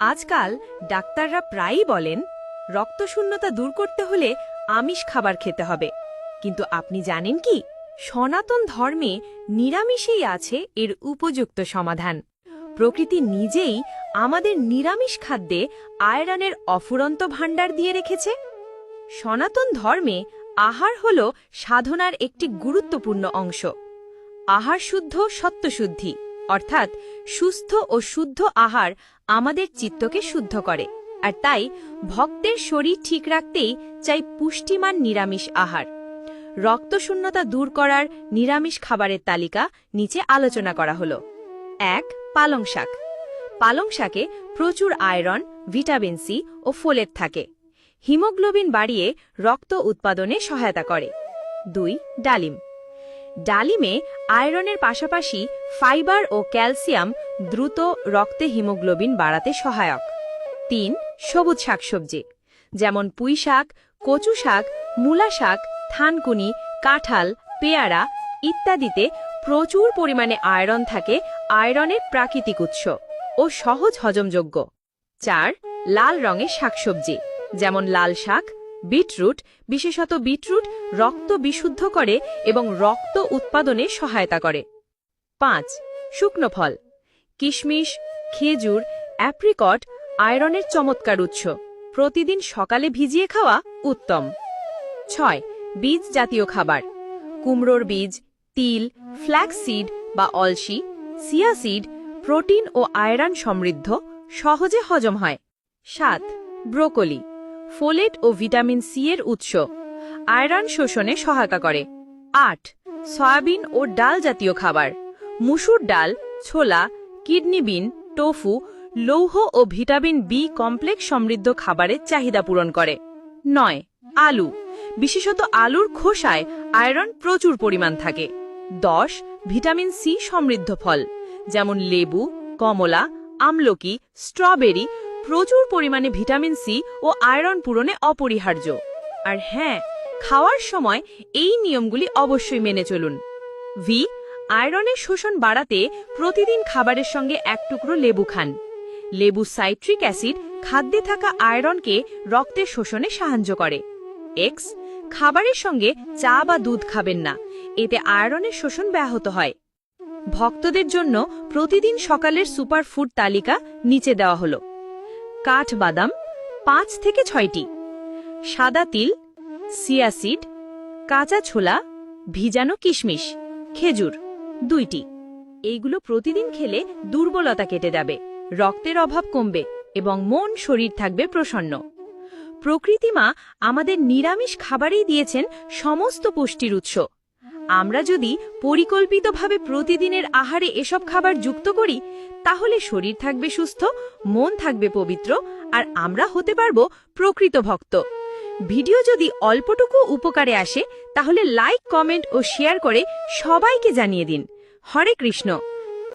আজকাল ডাক্তাররা প্রায়ই বলেন, রক্তশূন্যতা দূর করতে হলে আমিষ খাবার খেতে হবে। কিন্তু আপনি জানেন কি? সনাতন ধর্মে নিরামিষেই আছে এর উপযুক্ত সমাধান। প্রকৃতি নিজেই আমাদের নিরামিষ খাদ্যে আয়রনের অফুরন্ত ভাণ্ডার দিয়ে রেখেছে। সনাতন ধর্মে আহার হল সাধনার একটি গুরুত্বপূর্ণ অংশ। আহার শুদ্ধ সত্যশুদ্ধি অর্থাৎ সুস্থ ও শুদ্ধ আহার আমাদের চিত্তকে শুদ্ধ করে, আর তাই ভক্তের শরীর ঠিক রাখতেই চাই পুষ্টিমান নিরামিষ আহার। রক্তশূন্যতা দূর করার নিরামিষ খাবারের তালিকা নিচে আলোচনা করা হল। এক, পালং শাক। পালং শাকে প্রচুর আয়রন, ভিটামিন সি ও ফোলেট থাকে। হিমোগ্লোবিন বাড়িয়ে রক্ত উৎপাদনে সহায়তা করে। দুই, ডালিম। ডালিমে আয়রনের পাশাপাশি ফাইবার ও ক্যালসিয়াম দ্রুত রক্তে হিমোগ্লোবিন বাড়াতে সহায়ক। তিন, সবুজ শাকসবজি, যেমন পুঁই শাক, কচু শাক, মূলা শাক, থানকুনি, কাঁঠাল, পেয়ারা ইত্যাদিতে প্রচুর পরিমাণে আয়রন থাকে আয়রনের প্রাকৃতিক উৎস ও সহজ হজমযোগ্য। চার, লাল রঙের শাকসবজি, যেমন লাল শাক বিটরুট, বিশেষত বিটরুট, রক্ত বিশুদ্ধ করে এবং রক্ত উৎপাদনে সহায়তা করে। পাঁচ, শুকনো ফল। কিশমিশ, খেজুর, অ্যাপ্রিকট আয়রনের চমৎকার উৎস। প্রতিদিন সকালে ভিজিয়ে খাওয়া উত্তম। ছয়, বীজ জাতীয় খাবার। কুমড়োর বীজ, তিল ফ্ল্যাক্সিড বা অলসি সিয়াসিড প্রোটিন ও আয়রন সমৃদ্ধ, সহজে হজম হয়। সাত, ব্রোকলি। ফোলেট ও ভিটামিন সি এর উৎস। আয়রন শোষণে সহায়তা করে। আট, সয়াবিন ও ডাল জাতীয় খাবার। মুসুর ডাল, ছোলা, কিডনি বিন, টোফু, লৌহ ও ভিটামিন বি কমপ্লেক্স সমৃদ্ধ খাবারের চাহিদা পূরণ করে। নয়, আলু। বিশেষত আলুর খোসায় আয়রন প্রচুর পরিমাণ থাকে। দশ, ভিটামিন সি সমৃদ্ধ ফল। যেমন লেবু, কমলা, আমলকি, স্ট্রবেরি প্রচুর পরিমাণে ভিটামিন সি ও আয়রন পূরণে অপরিহার্য। আর হ্যাঁ খাওয়ার সময় এই নিয়মগুলি অবশ্যই মেনে চলুন। ভি আয়রনের শোষণ বাড়াতে প্রতিদিন খাবারের সঙ্গে এক টুকরো লেবু খান। লেবু সাইট্রিক অ্যাসিড খাদ্যে থাকা আয়রনকে রক্তের শোষণে সাহায্য করে। এক্স খাবারের সঙ্গে চা বা দুধ খাবেন না, এতে আয়রনের শোষণ ব্যাহত হয়। ভক্তদের জন্য প্রতিদিন সকালের সুপার ফুড তালিকা নিচে দেওয়া হলো। কাঠ বাদাম পাঁচ থেকে ছয়টি। সাদা তিল সিয়াসিড কাঁচা ছোলা, ভিজানো কিশমিশ, খেজুর দুইটি। এইগুলো প্রতিদিন খেলে দুর্বলতা কেটে যাবে, রক্তের অভাব কমবে এবং মন শরীর থাকবে প্রসন্ন। প্রকৃতিমা আমাদের নিরামিষ খাবারেই দিয়েছেন সমস্ত পুষ্টির উৎস। আমরা যদি পরিকল্পিতভাবে প্রতিদিনের আহারে এসব খাবার যুক্ত করি, তাহলে শরীর থাকবে সুস্থ, মন থাকবে পবিত্র, আর আমরা হতে পারব প্রকৃত ভক্ত। ভিডিও যদি অল্পটুকু উপকারে আসে, তাহলে লাইক, কমেন্ট ও শেয়ার করে সবাইকে জানিয়ে দিন। হরে কৃষ্ণ।